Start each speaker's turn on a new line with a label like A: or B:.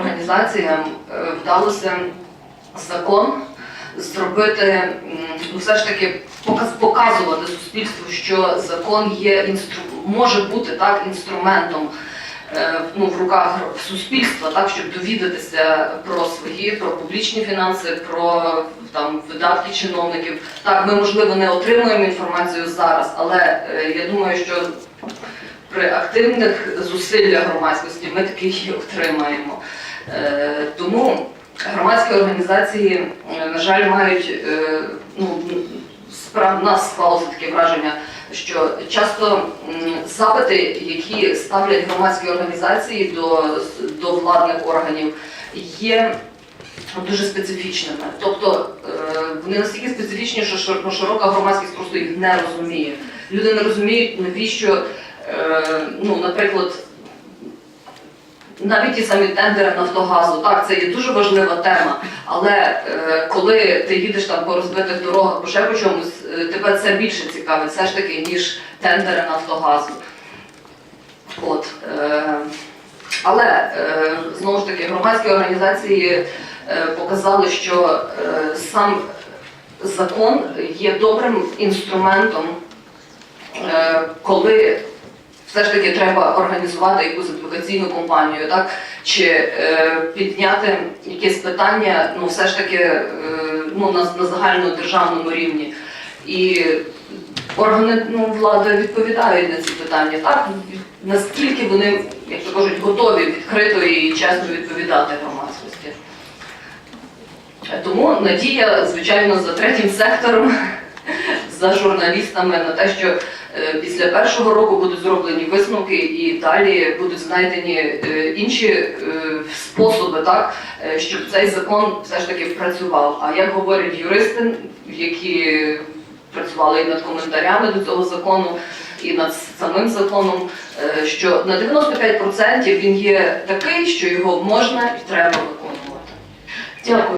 A: організаціям е, вдалося закон зробити, ну все ж таки показувати суспільству, що закон є інстру... може бути так інструментом е, ну, в руках суспільства, так, щоб довідатися про свої, про публічні фінанси, про там видатки чиновників. Так, ми можливо не отримуємо інформацію зараз, але е, я думаю, що при активних зусиллях громадськості ми таки її отримаємо. Е, Тому громадські організації, е, на жаль, мають е, ну, справ нас склалося таке враження, що часто запити, які ставлять громадські організації до, до владних органів, є дуже специфічними. Тобто вони настільки специфічні, що шир- широка громадськість просто їх не розуміє. Люди не розуміють, навіщо, ну, наприклад, навіть ті самі тендери Нафтогазу, так, це є дуже важлива тема. Але е, коли ти їдеш там по розбитих дорогах, або ще по чомусь, е, тебе це більше цікавить, все ж таки, ніж тендери Нафтогазу. От, е, але е, знову ж таки, громадські організації е, показали, що е, сам закон є добрим інструментом, е, коли все ж таки треба організувати якусь адвокаційну кампанію, так? Чи е, підняти якесь питання, ну все ж таки е, ну, на, на загальнодержавному рівні. І органи ну, влади відповідають на ці питання, так? Наскільки вони, як то кажуть, готові відкрито і чесно відповідати громадськості. Тому надія, звичайно, за третім сектором, за журналістами на те, що е, після першого року будуть зроблені висновки і далі будуть знайдені е, інші е, способи, так, щоб цей закон все ж таки впрацював. А як говорять юристи, які працювали і над коментарями до цього закону, і над самим законом, що на 95% він є такий, що його можна і треба виконувати. Дякую.